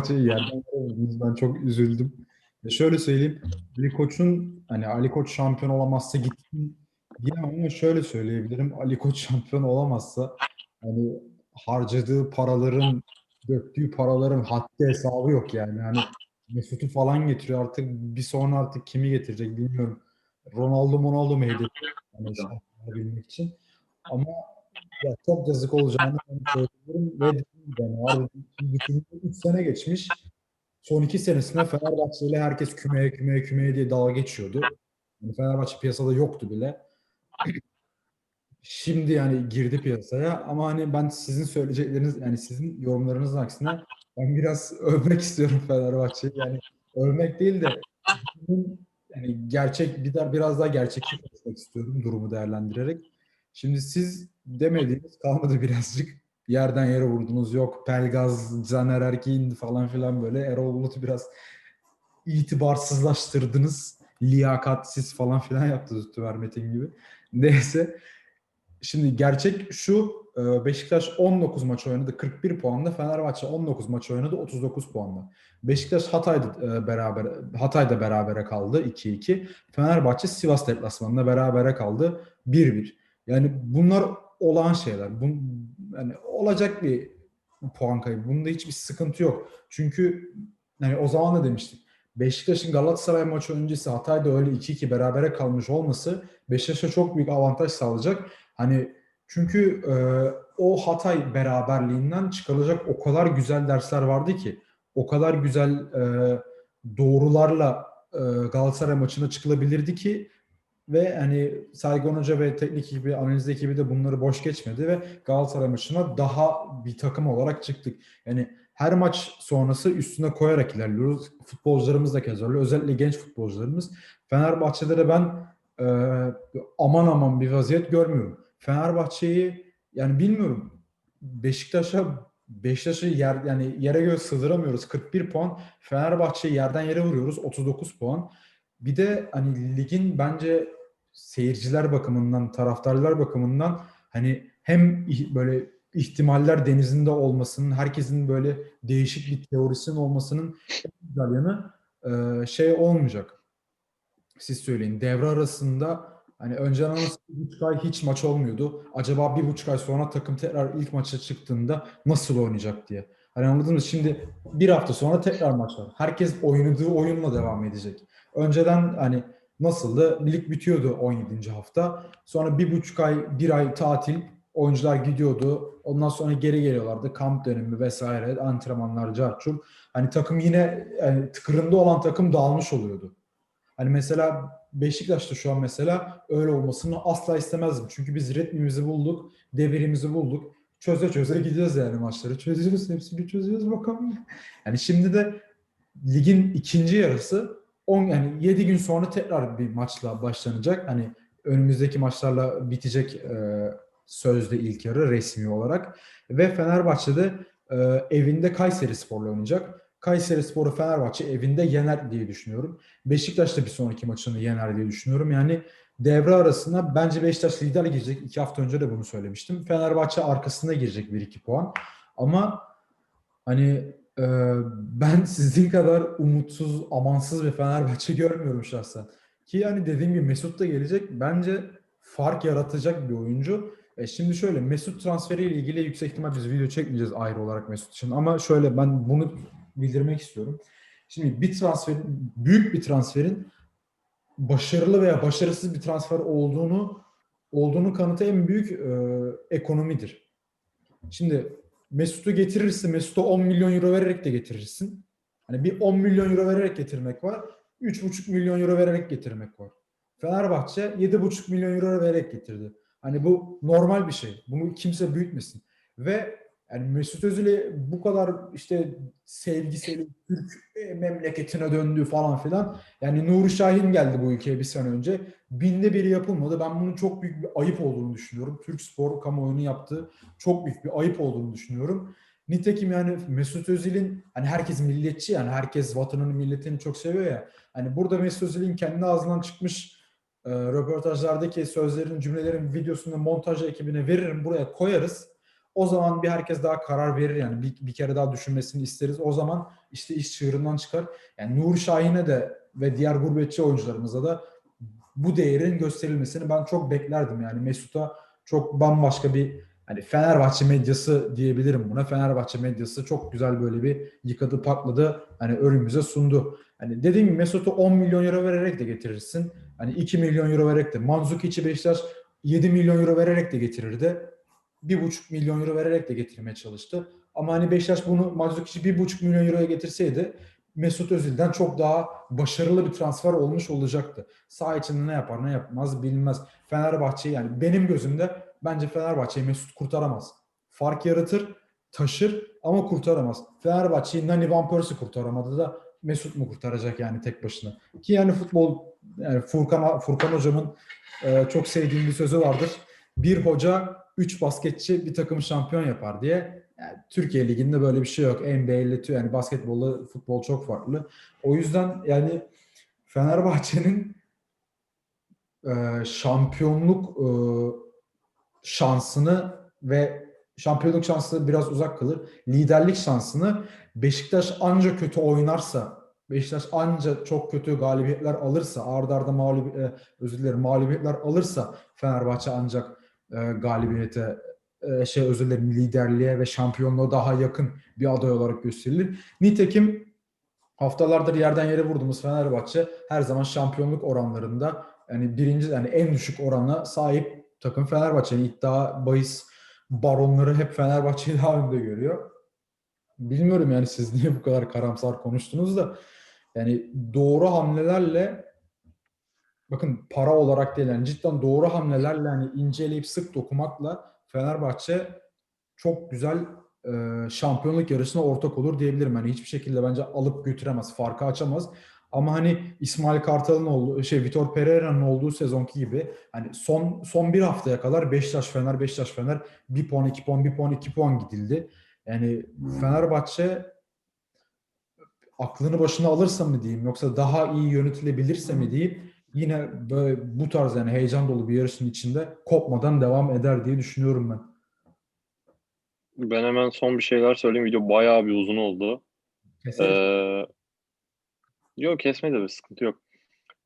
Fenerbahçe'yi yerden vurdunuz. Ben çok üzüldüm. Ve şöyle söyleyeyim. Ali Koç'un hani Ali Koç şampiyon olamazsa gitsin diyemem ama şöyle söyleyebilirim. Ali Koç şampiyon olamazsa hani harcadığı paraların döktüğü paraların haddi hesabı yok yani. Hani Mesut'u falan getiriyor artık bir sonra artık kimi getirecek bilmiyorum. Ronaldo Ronaldo mu hedef yani şampiyon için. Ama ya çok yazık olacağını söylüyorum ve yani şimdi 3 sene geçmiş. Son iki senesinde Fenerbahçe ile herkes kümeye kümeye kümeye diye dalga geçiyordu. Yani Fenerbahçe piyasada yoktu bile. Şimdi yani girdi piyasaya ama hani ben sizin söyleyecekleriniz yani sizin yorumlarınızın aksine ben biraz övmek istiyorum Fenerbahçe'yi. Yani övmek değil de yani gerçek bir de biraz daha gerçekçi konuşmak istiyorum durumu değerlendirerek. Şimdi siz demediğiniz kalmadı birazcık. Yerden yere vurdunuz. Yok Pelgaz, Caner Erkin falan filan böyle. Erol Bulut'u biraz itibarsızlaştırdınız. Liyakatsiz falan filan yaptınız Tüver Metin gibi. Neyse. Şimdi gerçek şu Beşiktaş 19 maç oynadı 41 puanla Fenerbahçe 19 maç oynadı 39 puanla. Beşiktaş Hatay'da beraber Hatay'da berabere kaldı 2-2. Fenerbahçe Sivas deplasmanında berabere kaldı 1-1. Yani bunlar olağan şeyler. Bun, yani olacak bir puan kaybı. Bunda hiçbir sıkıntı yok. Çünkü yani o zaman da demiştik. Beşiktaş'ın Galatasaray maçı öncesi Hatay'da öyle 2-2 berabere kalmış olması Beşiktaş'a çok büyük avantaj sağlayacak. Hani çünkü e, o Hatay beraberliğinden çıkarılacak o kadar güzel dersler vardı ki o kadar güzel e, doğrularla e, Galatasaray maçına çıkılabilirdi ki ve hani Sergen Hoca ve teknik ekibi, analiz ekibi de bunları boş geçmedi ve Galatasaray maçına daha bir takım olarak çıktık. Yani her maç sonrası üstüne koyarak ilerliyoruz. Futbolcularımız da kez öyle. Özellikle genç futbolcularımız. Fenerbahçe'de de ben e, aman aman bir vaziyet görmüyorum. Fenerbahçe'yi yani bilmiyorum Beşiktaş'a Beşiktaş'ı yer yani yere göre sığdıramıyoruz. 41 puan. Fenerbahçe'yi yerden yere vuruyoruz. 39 puan. Bir de hani ligin bence seyirciler bakımından, taraftarlar bakımından hani hem böyle ihtimaller denizinde olmasının, herkesin böyle değişik bir teorisinin olmasının en güzel yanı şey olmayacak. Siz söyleyin. Devre arasında Hani önceden nasıl bir buçuk ay hiç maç olmuyordu. Acaba bir buçuk ay sonra takım tekrar ilk maça çıktığında nasıl oynayacak diye. Hani anladınız? Şimdi bir hafta sonra tekrar maç var. Herkes oynadığı oyunla devam edecek. Önceden hani nasıldı? Lig bitiyordu 17. hafta. Sonra bir buçuk ay, bir ay tatil. Oyuncular gidiyordu. Ondan sonra geri geliyorlardı. Kamp dönemi vesaire, antrenmanlar, carçur. Hani takım yine yani tıkırında olan takım dağılmış oluyordu. Hani mesela Beşiktaş'ta şu an mesela öyle olmasını asla istemezdim. Çünkü biz ritmimizi bulduk, devirimizi bulduk. Çöze çöze gideceğiz yani maçları. Çözüyoruz, hepsini çözüyoruz bakalım. Yani şimdi de ligin ikinci yarısı 10 yani 7 gün sonra tekrar bir maçla başlanacak. Hani önümüzdeki maçlarla bitecek e, sözde ilk yarı resmi olarak. Ve Fenerbahçe'de e, evinde Kayseri Spor'la oynayacak. Kayseri Sporu Fenerbahçe evinde yener diye düşünüyorum. Beşiktaş da bir sonraki maçını yener diye düşünüyorum. Yani devre arasında bence Beşiktaş lider girecek. İki hafta önce de bunu söylemiştim. Fenerbahçe arkasında girecek bir iki puan. Ama hani e, ben sizin kadar umutsuz, amansız bir Fenerbahçe görmüyorum şahsen. Ki yani dediğim gibi Mesut da gelecek. Bence fark yaratacak bir oyuncu. E şimdi şöyle Mesut transferiyle ilgili yüksek ihtimal biz video çekmeyeceğiz ayrı olarak Mesut için. Ama şöyle ben bunu bildirmek istiyorum. Şimdi bir transferin, büyük bir transferin başarılı veya başarısız bir transfer olduğunu olduğunu kanıtı en büyük e, ekonomidir. Şimdi Mesut'u getirirse Mesut'a 10 milyon euro vererek de getirirsin. Hani bir 10 milyon euro vererek getirmek var. 3,5 milyon euro vererek getirmek var. Fenerbahçe 7,5 milyon euro vererek getirdi. Hani bu normal bir şey. Bunu kimse büyütmesin. Ve yani Mesut Özil'e bu kadar işte sevgiseli Türk e, memleketine döndü falan filan. Yani Nuri Şahin geldi bu ülkeye bir sene önce. Binde biri yapılmadı. Ben bunun çok büyük bir ayıp olduğunu düşünüyorum. Türk spor kamuoyunun yaptığı çok büyük bir ayıp olduğunu düşünüyorum. Nitekim yani Mesut Özil'in hani herkes milliyetçi yani herkes vatanını milletini çok seviyor ya. Hani burada Mesut Özil'in kendi ağzından çıkmış e, röportajlardaki sözlerin cümlelerin videosunu montaj ekibine veririm buraya koyarız. O zaman bir herkes daha karar verir yani bir, bir kere daha düşünmesini isteriz. O zaman işte iş çığırından çıkar. Yani Nur Şahin'e de ve diğer gurbetçi oyuncularımıza da bu değerin gösterilmesini ben çok beklerdim. Yani Mesut'a çok bambaşka bir hani Fenerbahçe medyası diyebilirim buna. Fenerbahçe medyası çok güzel böyle bir yıkadı patladı hani önümüze sundu. Hani dediğim gibi Mesut'u 10 milyon euro vererek de getirirsin. Hani 2 milyon euro vererek de Manzukic'i Beşiktaş 7 milyon euro vererek de getirirdi. 1,5 milyon euro vererek de getirmeye çalıştı. Ama hani Beşiktaş bunu Manzukic'i 1,5 milyon euroya getirseydi Mesut Özil'den çok daha başarılı bir transfer olmuş olacaktı. Sağ içinde ne yapar ne yapmaz bilmez. Fenerbahçe yani benim gözümde bence Fenerbahçe'yi Mesut kurtaramaz. Fark yaratır, taşır ama kurtaramaz. Fenerbahçe'yi Nani Van Persie kurtaramadı da Mesut mu kurtaracak yani tek başına? Ki yani futbol yani Furkan Furkan hocamın e, çok sevdiğim bir sözü vardır. Bir hoca üç basketçi bir takım şampiyon yapar diye. Yani Türkiye Ligi'nde böyle bir şey yok. NBA ile yani basketbolla futbol çok farklı. O yüzden yani Fenerbahçe'nin e, şampiyonluk e, şansını ve şampiyonluk şansı biraz uzak kalır. Liderlik şansını Beşiktaş anca kötü oynarsa, Beşiktaş anca çok kötü galibiyetler alırsa, ardarda arda mağlubi, e, özür dilerim, mağlubiyetler alırsa Fenerbahçe ancak e, galibiyete e, şey özür dilerim liderliğe ve şampiyonluğa daha yakın bir aday olarak gösterilir. Nitekim haftalardır yerden yere vurduğumuz Fenerbahçe her zaman şampiyonluk oranlarında yani birinci yani en düşük orana sahip takım Fenerbahçe'nin iddia bahis baronları hep Fenerbahçe'yi daha önde görüyor. Bilmiyorum yani siz niye bu kadar karamsar konuştunuz da yani doğru hamlelerle bakın para olarak değil yani cidden doğru hamlelerle hani inceleyip sık dokumakla Fenerbahçe çok güzel e, şampiyonluk yarışına ortak olur diyebilirim. Yani hiçbir şekilde bence alıp götüremez, farkı açamaz. Ama hani İsmail Kartal'ın olduğu, şey Vitor Pereira'nın olduğu sezonki gibi hani son son bir haftaya kadar Beşiktaş Fener Beşiktaş Fener bir puan iki puan bir puan iki puan gidildi. Yani Fenerbahçe aklını başına alırsa mı diyeyim yoksa daha iyi yönetilebilirse mi diyeyim yine böyle bu tarz yani heyecan dolu bir yarışın içinde kopmadan devam eder diye düşünüyorum ben. Ben hemen son bir şeyler söyleyeyim. Video bayağı bir uzun oldu. Ee, yok kesmedi bir sıkıntı yok.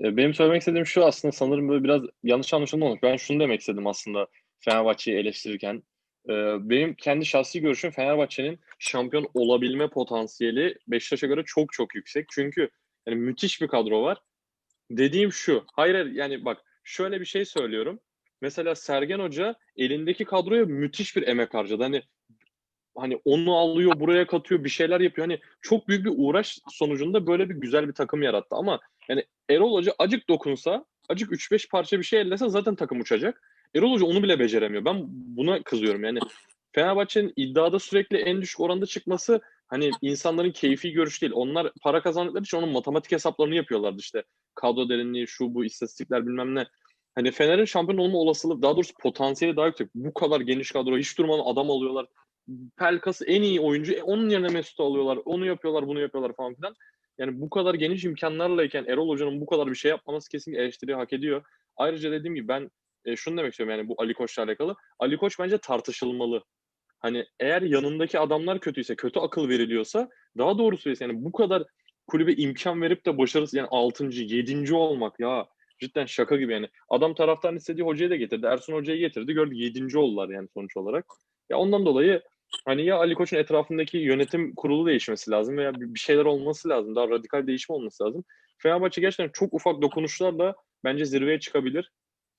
Ee, benim söylemek istediğim şu aslında sanırım böyle biraz yanlış anlaşılma olmuş. Ben şunu demek istedim aslında Fenerbahçe'yi eleştirirken. Ee, benim kendi şahsi görüşüm Fenerbahçe'nin şampiyon olabilme potansiyeli Beşiktaş'a göre çok çok yüksek. Çünkü yani müthiş bir kadro var Dediğim şu. Hayır yani bak şöyle bir şey söylüyorum. Mesela Sergen Hoca elindeki kadroya müthiş bir emek harcadı. Hani hani onu alıyor, buraya katıyor, bir şeyler yapıyor. Hani çok büyük bir uğraş sonucunda böyle bir güzel bir takım yarattı. Ama yani Erol Hoca acık dokunsa, acık 3-5 parça bir şey ellese zaten takım uçacak. Erol Hoca onu bile beceremiyor. Ben buna kızıyorum. Yani Fenerbahçe'nin iddiada sürekli en düşük oranda çıkması hani insanların keyfi görüş değil. Onlar para kazandıkları için onun matematik hesaplarını yapıyorlardı işte. Kadro derinliği, şu bu istatistikler bilmem ne. Hani Fener'in şampiyon olma olasılığı daha doğrusu potansiyeli daha yüksek. Bu kadar geniş kadro hiç durmadan adam alıyorlar. Pelkas en iyi oyuncu. E, onun yerine Mesut'u alıyorlar. Onu yapıyorlar, bunu yapıyorlar falan filan. Yani bu kadar geniş imkanlarlayken Erol Hoca'nın bu kadar bir şey yapmaması kesinlikle eleştiriyi hak ediyor. Ayrıca dediğim gibi ben e, şunu demek istiyorum yani bu Ali Koç'la alakalı. Ali Koç bence tartışılmalı. Hani eğer yanındaki adamlar kötüyse, kötü akıl veriliyorsa daha doğrusu yani bu kadar kulübe imkan verip de başarısız yani 6. 7. olmak ya cidden şaka gibi yani. Adam taraftan istediği hocayı da getirdi. Ersun hocayı getirdi. Gördü 7. oldular yani sonuç olarak. Ya ondan dolayı hani ya Ali Koç'un etrafındaki yönetim kurulu değişmesi lazım veya bir şeyler olması lazım. Daha radikal değişim olması lazım. Fenerbahçe gerçekten çok ufak dokunuşlarla bence zirveye çıkabilir.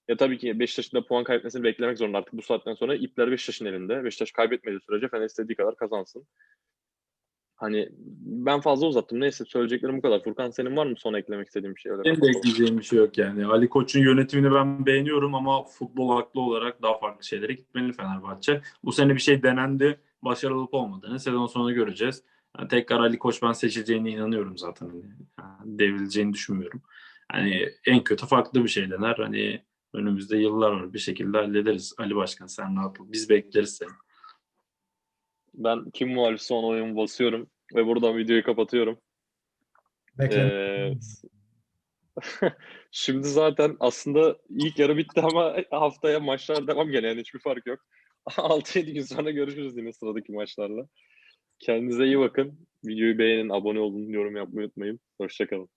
Ya tabii ki Beşiktaş'ın da puan kaybetmesini beklemek zorunda artık bu saatten sonra. ipler Beşiktaş'ın elinde. Beşiktaş kaybetmediği sürece Fener istediği kadar kazansın. Hani ben fazla uzattım. Neyse söyleyeceklerim bu kadar. Furkan senin var mı son eklemek istediğin bir şey? Öyle Benim de ekleyeceğim bir şey yok yani. Ali Koç'un yönetimini ben beğeniyorum ama futbol haklı olarak daha farklı şeylere gitmeli Fenerbahçe. Bu sene bir şey denendi. Başarılı olup olmadığını sezon sonu göreceğiz. Yani tekrar Ali Koç ben seçileceğine inanıyorum zaten. Yani devrileceğini düşünmüyorum. Hani en kötü farklı bir şey dener. Hani Önümüzde yıllar var. Bir şekilde hallederiz. Ali Başkan sen rahat ol. Biz bekleriz seni. Ben kim muhalifse ona oyun basıyorum ve buradan videoyu kapatıyorum. Ee, şimdi zaten aslında ilk yarı bitti ama haftaya maçlar devam gene yani hiçbir fark yok. 6-7 gün sonra görüşürüz yine sıradaki maçlarla. Kendinize iyi bakın. Videoyu beğenin, abone olun, yorum yapmayı unutmayın. Hoşçakalın.